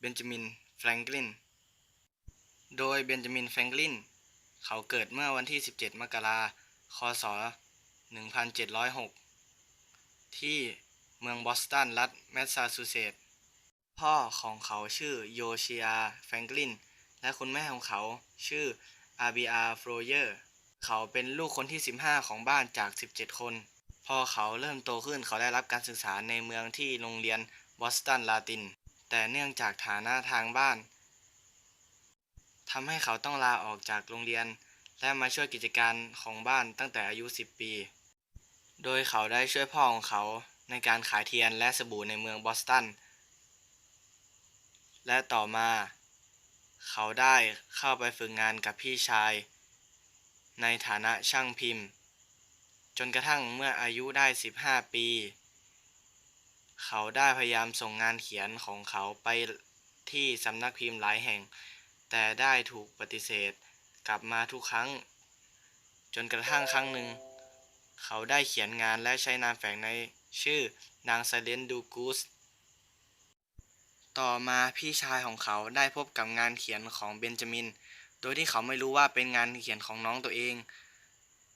เบนจามิน แฟรงกลิน โดยเบนจามิน แฟรงกลิน เขาเกิดเมื่อวันที่ 17 มกราคศ 1706 ที่เมืองบอสตัน รัฐแมสซาชูเซตส์ พ่อของเขาชื่อโยชิอา แฟรงกลิน และคุณแม่ของเขาชื่ออาบิอาโฟรเยอร์ เขาเป็นลูกคนที่ 15 ของบ้านจาก 17 คน พอเขาเริ่มโตขึ้นเขาได้รับการศึกษาในเมืองที่โรงเรียนบอสตันลาติน แต่เนื่องจากฐานะทางบ้านทำให้เขาต้องลาออกจากโรงเรียน และมาช่วยกิจการของบ้านตั้งแต่อายุ 10 ปี โดยเขาได้ช่วยพ่อของเขาในการขายเทียนและสบู่ในเมืองบอสตัน และต่อมา เขาได้เข้าไปฝึกงานกับพี่ชาย ในฐานะช่างพิมพ์ จนกระทั่งเมื่ออายุได้ 15 ปี เขาได้พยายามส่งงานเขียนของเขาไปที่สำนักพิมพ์หลายแห่ง แต่ได้ถูกปฏิเสธกลับมาทุกครั้ง จนกระทั่งครั้งหนึ่ง เขาได้เขียนงานและใช้นามแฝงในชื่อนางไซเลนดูกูสต่อมาพี่ชายของเขาได้พบกับงานเขียนของเบนจามิน โดยที่เขาไม่รู้ว่าเป็นงานเขียนของน้องตัวเอง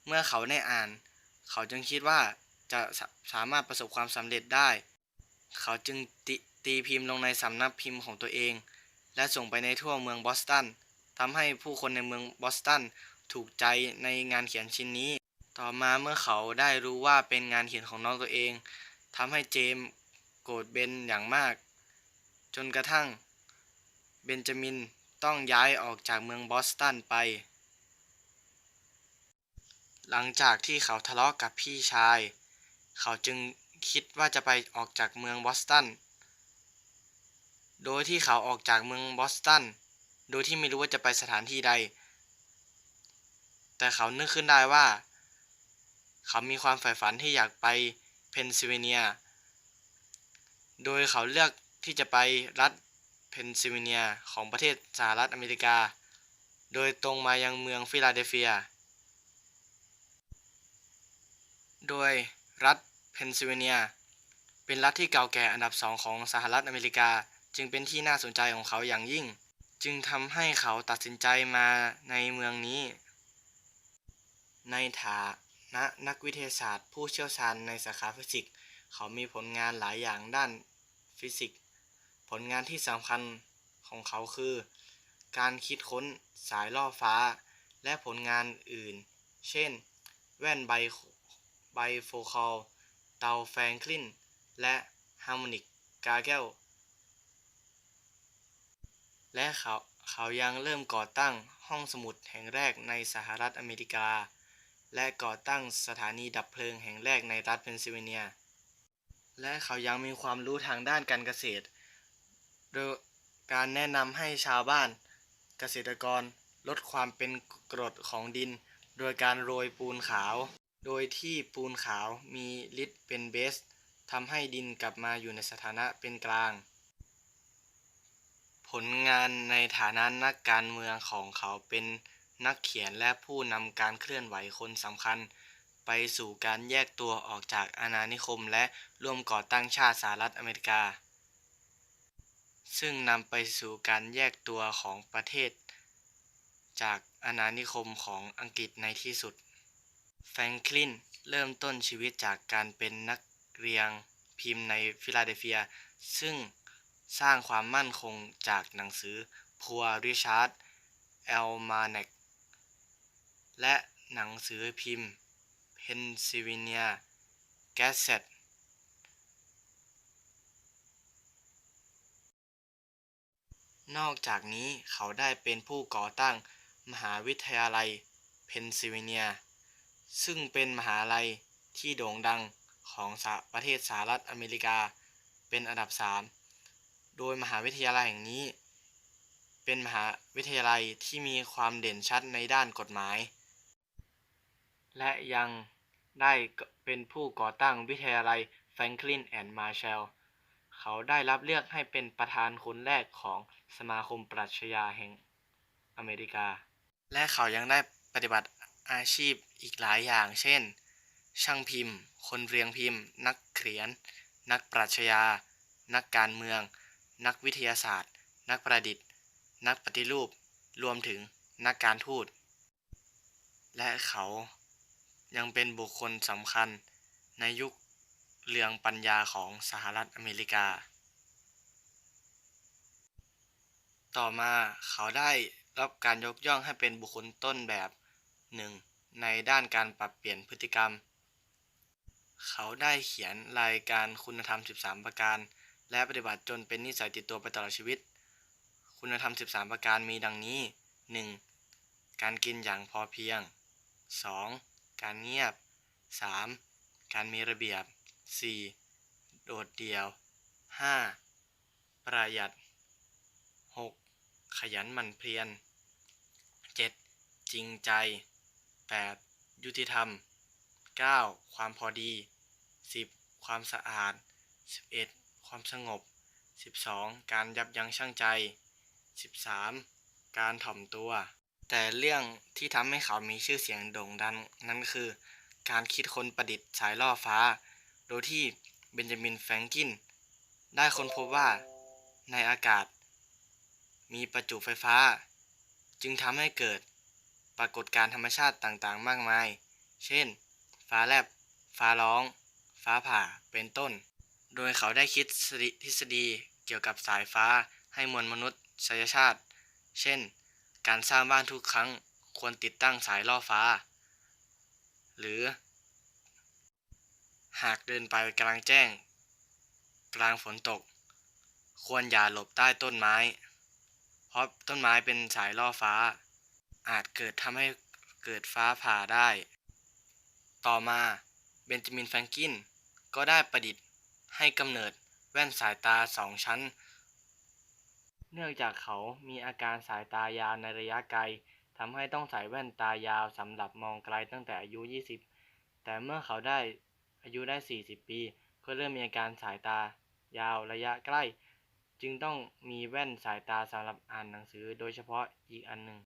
เมื่อเขาได้อ่าน เขาจึงคิดว่าจะสามารถประสบความสำเร็จได้ เขาจึงตตีพิมพ์ลงในสำนักพิมพ์ของตัวเอง และส่งไปในทั่วเมืองบอสตันทำให้ผู้คนในเมืองบอสตันถูกใจในงานเขียนชิ้นนี้ ต่อมาเมื่อเขาได้รู้ว่าเป็นงานเขียนของน้องตัวเองทำให้เจมส์โกรธเบนอย่างมาก จนกระทั่ง เบนจามินต้องย้ายออกจากเมืองบอสตันไป หลังจากที่เขาทะเลาะกับพี่ชาย เขาจึง คิดว่าจะไปออกจากเมืองบอสตัน โดยที่เขาออกจากเมืองบอสตัน โดยที่ไม่รู้ว่าจะไปสถานที่ใด แต่เขานึกขึ้นได้ว่า เขามีความใฝ่ฝันที่อยากไปเพนซิลเวเนีย โดยเขาเลือกที่จะไปรัฐเพนซิลเวเนียของประเทศสหรัฐอเมริกา โดยตรงมายังเมืองฟิลาเดลเฟีย โดยรัฐ เพนซิลเวเนีย เป็นรัฐที่เก่าแก่อันดับสองของสหรัฐอเมริกา จึงเป็นที่น่าสนใจของเขาอย่างยิ่ง จึงทำให้เขาตัดสินใจมาในเมืองนี้ ในฐานะนักวิทยาศาสตร์ ผู้เชี่ยวชาญในสาขาฟิสิกส์ เขามีผลงานหลายอย่างด้านฟิสิกส์ ผลงานที่สำคัญของเขาคือ การคิดค้นสายล่อฟ้า และผลงานอื่น เช่น แว่นไบไบโฟคอล เตาแฟรงคลิน และฮาร์โมนิกกาเกลและเขาเขายังเริ่มก่อตั้งห้องสมุดแห่งแรกในสหรัฐอเมริกา และก่อตั้งสถานีดับเพลิงแห่งแรกในรัฐเพนซิลเวเนีย และเขายังมีความรู้ทางด้านการเกษตร โดยการแนะนำให้ชาวบ้านเกษตรกรลดความเป็นกรดของดิน โดยการโรยปูนขาว โดยที่ปูนขาวมีฤทธิ์เป็นเบสทำให้ดินกลับมาอยู่ในสถานะเป็นกลาง ผลงานในฐานะนักการเมืองของเขาเป็นนักเขียนและผู้นำการเคลื่อนไหวคนสำคัญ ไปสู่การแยกตัวออกจากอาณานิคมและร่วมก่อตั้งชาติสหรัฐอเมริกา ซึ่งนำไปสู่การแยกตัวของประเทศ จากอาณานิคมของอังกฤษในที่สุด แฟรงคลินเริ่มต้นชีวิตจากการเป็นนักเรียงพิมพ์ในฟิลาเดลเฟีย ซึ่งสร้างความมั่นคงจากหนังสือพัวริชาร์ดแอลมาเนกและหนังสือพิมพ์เพนซิลเวเนียแกสเซตนอกจากนี้เขาได้เป็นผู้ก่อตั้งมหาวิทยาลัยเพนซิลเวเนีย ซึ่งเป็นมหาลัยที่โด่งดังของประเทศสหรัฐอเมริกาเป็นอันดับ 3 โดยมหาวิทยาลัยแห่งนี้ เป็นมหาวิทยาลัยที่มีความเด่นชัดในด้านกฎหมาย และยังได้เป็นผู้ก่อตั้งวิทยาลัยแฟรงคลินแอนด์มาร์แชลเขาได้รับเลือกให้เป็นประธานคนแรกของสมาคมปรัชญาแห่งอเมริกา และเขายังได้ปฏิบัติ อาชีพอีกหลายอย่าง เช่น ช่างพิมพ์ คนเรียงพิมพ์ นักเขียน นักปรัชญา นักการเมือง นักวิทยาศาสตร์ นักประดิษฐ์ นักปฏิรูป รวมถึงนักการทูต และเขายังเป็นบุคคลสำคัญในยุคเรืองปัญญาของสหรัฐอเมริกา ต่อมาเขาได้รับการยกย่องให้เป็นบุคคลต้นแบบ หนึ่งในด้านการปรับเปลี่ยนพฤติกรรม เขาได้เขียนรายการคุณธรรม 13 ประการ และปฏิบัติจนเป็นนิสัยติดตัวไปตลอดชีวิต คุณธรรม 13 ประการมีดังนี้ 1. การกินอย่างพอเพียง 2. การเงียบ 3. การมีระเบียบ 4. โดดเดี่ยว 5. ประหยัด 6. ขยันหมั่นเพียร 7. จริงใจ 8. ยุติธรรม 9. ความพอดี 10. ความสะอาด 11. ความสงบ 12. การยับยั้งชั่งใจ 13. การถ่อมตัว แต่เรื่องที่ทำให้เขามีชื่อเสียงโด่งดังนั้นคือ การคิดค้นประดิษฐ์สายล่อฟ้า โดยที่เบนจามินแฟรงกิน ได้ค้นพบว่าในอากาศ มีประจุไฟฟ้า จึงทำให้เกิด ปรากฏการธรรมชาติต่างๆ มากมาย เช่น ฟ้าแลบ ฟ้าร้อง ฟ้าผ่า เป็นต้น โดยเขาได้คิดทฤษฎีเกี่ยวกับสายฟ้าให้มวลมนุษยชาติ เช่น การสร้างบ้านทุกครั้งควรติดตั้งสายล่อฟ้า หรือ หากเดินไปกลางแจ้ง กลางฝนตก ควรอย่าหลบใต้ต้นไม้ เพราะต้นไม้เป็นสายล่อฟ้า อาจเกิดทำให้เกิดฟ้าผ่าได้ ต่อมาเบนจามินแฟรงกินก็ได้ประดิษฐ์ให้กำเนิดแว่นสายตาสองชั้น เนื่องจากเขามีอาการสายตายาวในระยะไกลทำให้ต้องใส่แว่นตายาวสำหรับมองไกลตั้งแต่อายุ 20 แต่เมื่อเขาได้อายุได้ 40 ปี ก็เริ่มมีอาการสายตายาวระยะใกล้ จึงต้องมีแว่นสายตาสำหรับอ่านหนังสือโดยเฉพาะอีกอันหนึ่ง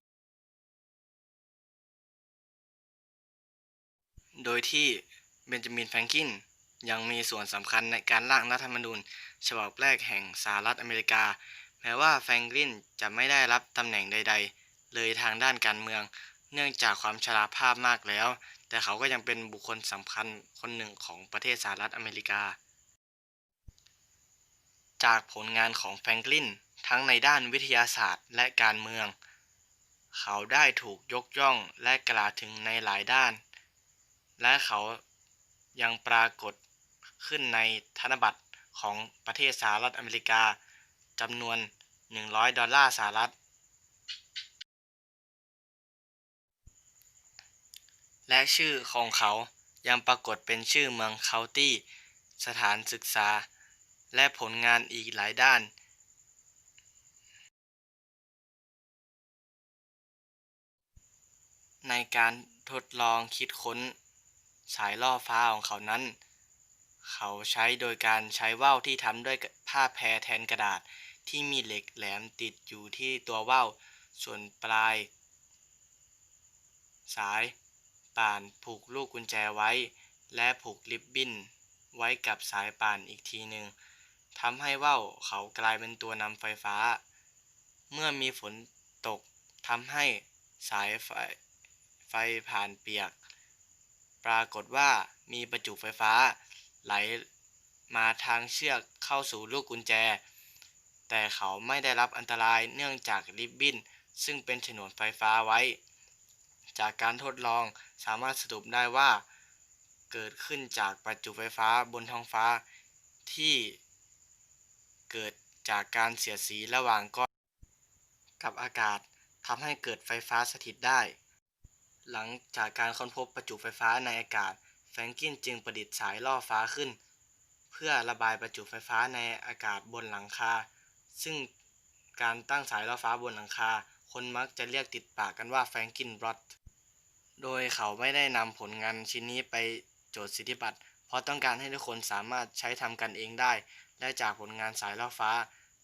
โดยที่เบนจามินแฟรงกินยังมีส่วนสำคัญในการร่างรัฐธรรมนูญฉบับแรกแห่งสหรัฐอเมริกา แม้ว่าแฟรงกินจะไม่ได้รับตำแหน่งใด ๆ เลยทางด้านการเมือง เนื่องจากความชราภาพมากแล้ว แต่เขาก็ยังเป็นบุคคลสำคัญคนหนึ่งของประเทศสหรัฐอเมริกา จากผลงานของแฟรงกลินทั้งในด้านวิทยาศาสตร์และการเมือง เขาได้ถูกยกย่องและกล่าวถึงในหลายด้าน และเขายังปรากฏขึ้นในธนบัตรของประเทศสหรัฐอเมริกาจำนวน 100 ดอลลาร์สหรัฐ และชื่อของเขายังปรากฏเป็นชื่อเมืองเคาน์ตี้ สถานศึกษา และผลงานอีกหลายด้าน ในการทดลองคิดค้น สายล่อฟ้าของเขานั้น เขาใช้โดยการใช้ว่าวที่ทำด้วยผ้าแพรแทนกระดาษที่มีเหล็กแหลมติดอยู่ที่ตัวว่าวส่วนปลาย สาย ป่านผูกลูกกุญแจไว้ และผูกริบบิ้น ไว้กับสายป่านอีกทีหนึ่งทำให้ว่าวเขากลายเป็นตัวนำไฟฟ้า เมื่อมีฝนตกทำให้สายไฟไฟผ่านเปียก ปรากฏว่ามีประจุไฟฟ้า ไหลมาทางเชือกเข้าสู่ลูกกุญแจ แต่เขาไม่ได้รับอันตรายเนื่องจากริบบิ้นซึ่งเป็นฉนวนไฟฟ้าไว้ จากการทดลองสามารถสรุปได้ว่า เกิดขึ้นจากประจุไฟฟ้าบนท้องฟ้าที่เกิดจากการเสียดสีระหว่างก้อนกับอากาศทำให้เกิดไฟฟ้าสถิตได้ หลังจากการค้นพบประจุไฟฟ้าในอากาศ แฟรงกินจึงประดิษฐ์สายล่อฟ้าขึ้น เพื่อระบายประจุไฟฟ้าในอากาศบนหลังคา ซึ่งการตั้งสายล่อฟ้าบนหลังคา คนมักจะเรียกติดปากกันว่าแฟรงกินรอดโดยเขาไม่ได้นำผลงานชิ้นนี้ไปโจทย์สิทธิบัตร เพราะต้องการให้ทุกคนสามารถใช้ทำกันเองได้ และจากผลงานสายล่อฟ้า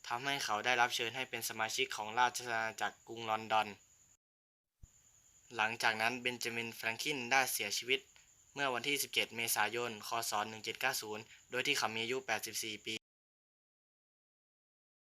ทำให้เขาได้รับเชิญให้เป็นสมาชิกของราชอาณาจักรกรุงลอนดอน หลังจากนั้นเบนจามินแฟรงคลินได้เสียชีวิตเมื่อวันที่ 17 เมษายน คศ 1790 โดยที่เขามีอายุ 84 ปี